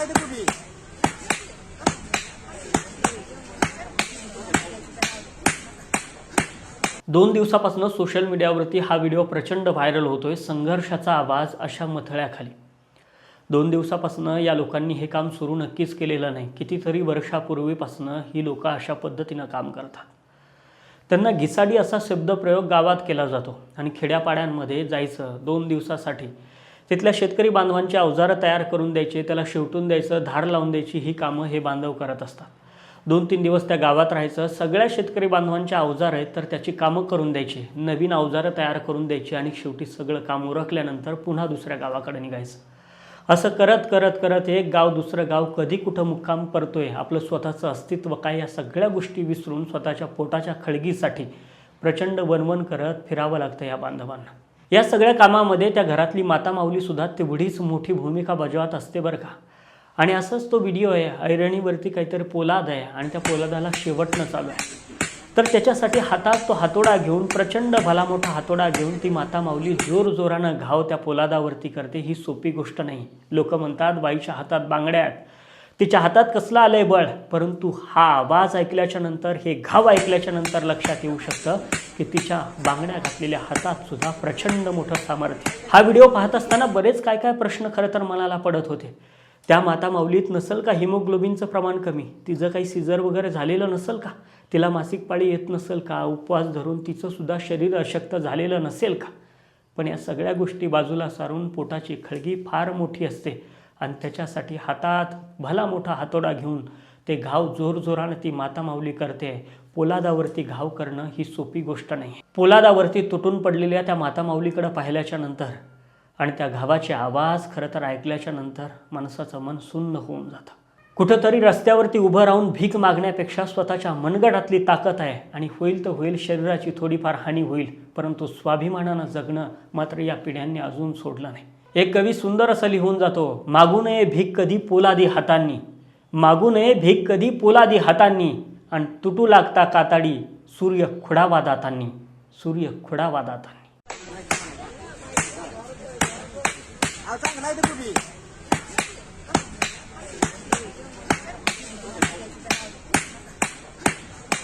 नाही तुम्ही दोन दिवसापासून सोशल मीडियावरती हा व्हिडिओ प्रचंड व्हायरल होतोय संघर्षाचा आवाज अशा मथळ्याखाली. दोन दिवसापासून या लोकांनी हे काम सुरू नक्कीच केलेलं नाही. कितीतरी वर्षापूर्वीपासून ही लोक अशा पद्धतीनं काम करतात. त्यांना घिसाडी असा शब्दप्रयोग गावात केला जातो आणि खेड्यापाड्यांमध्ये जायचं दोन दिवसासाठी तिथल्या शेतकरी बांधवांची अवजारं तयार करून द्यायचे त्याला शेवटून द्यायचं धार लावून द्यायची ही कामं हे बांधव करत असतात. दोन तीन दिवस त्या गावात राहायचं सगळ्या शेतकरी बांधवांच्या अवजार आहेत तर त्याची कामं करून द्यायची. नवीन अवजारं तयार करून द्यायची आणि शेवटी सगळं काम उरकल्यानंतर पुन्हा दुसऱ्या गावाकडे निघायचं. असं करत करत करत एक गाव दुसरं गाव कधी कुठं मुक्काम करतोय आपलं स्वतःचं अस्तित्व काय या सगळ्या गोष्टी विसरून स्वतःच्या पोटाच्या खळगीसाठी प्रचंड वनवन करत फिरावं लागतं या बांधवांना. या सगळ्या कामामध्ये त्या घरातली माता माऊलीसुद्धा तेवढीच मोठी भूमिका बजावत असते बरं का. आणि असंच तो व्हिडिओ आहे ऐरणीवरती काहीतरी पोलाद आहे आणि त्या पोलादाला शेवटनं चालू आहे. तर त्याच्यासाठी हातात तो हातोडा घेऊन प्रचंड भला मोठा हातोडा घेऊन ती माता माऊली जोर जोरानं घाव त्या पोलादावरती करते. ही सोपी गोष्ट नाही. लोक म्हणतात बाईच्या हातात बांगड्या आहेत. तिच्या हातात कसलं आलंय बळ? परंतु हा आवाज ऐकल्याच्या नंतर हे घाव ऐकल्याच्या नंतर लक्षात येऊ शकतं की तिच्या बांगड्या घातलेल्या हातात सुद्धा प्रचंड मोठं सामर्थ्य हा व्हिडिओ पाहत असताना बरेच काय काय प्रश्न खरं तर मनाला पडत होते. त्या माता माऊलीत नसेल का हिमोग्लोबिनचं प्रमाण कमी? तिचं काही सिजर वगैरे झालेलं नसेल का? तिला मासिक पाळी येत नसेल का? उपवास धरून तिचं सुद्धा शरीर अशक्त झालेलं नसेल का? पण या सगळ्या गोष्टी बाजूला सारून पोटाची खळगी फार मोठी असते. आणि त्याच्यासाठी हातात भला मोठा हातोडा घेऊन ते घाव जोरजोरानं ती माता माऊली करते. पोलादावरती घाव करणं ही सोपी गोष्ट नाही. पोलादावरती तुटून पडलेल्या त्या माता माऊलीकडं पाहिल्याच्या नंतर आणि त्या घावाचे आवाज खरं तर ऐकल्याच्या नंतर माणसाचं मन सुन्न होऊन जातं. कुठंतरी रस्त्यावरती उभं राहून भीक मागण्यापेक्षा स्वतःच्या मनगटातली ताकद आहे आणि होईल तर होईल शरीराची थोडीफार हानी होईल परंतु स्वाभिमानानं जगणं मात्र या पिढ्यांनी अजून सोडलं नाही. एक कवी सुंदर असं लिहून जातो मागू नये भीक कधी पोलादी हातांनी. मागू नये भीक कधी पोलादी हातांनी. आणि तुटू लागता काताडी सूर्य खुडावा दातांनी. सूर्य खुडावा दातांनी.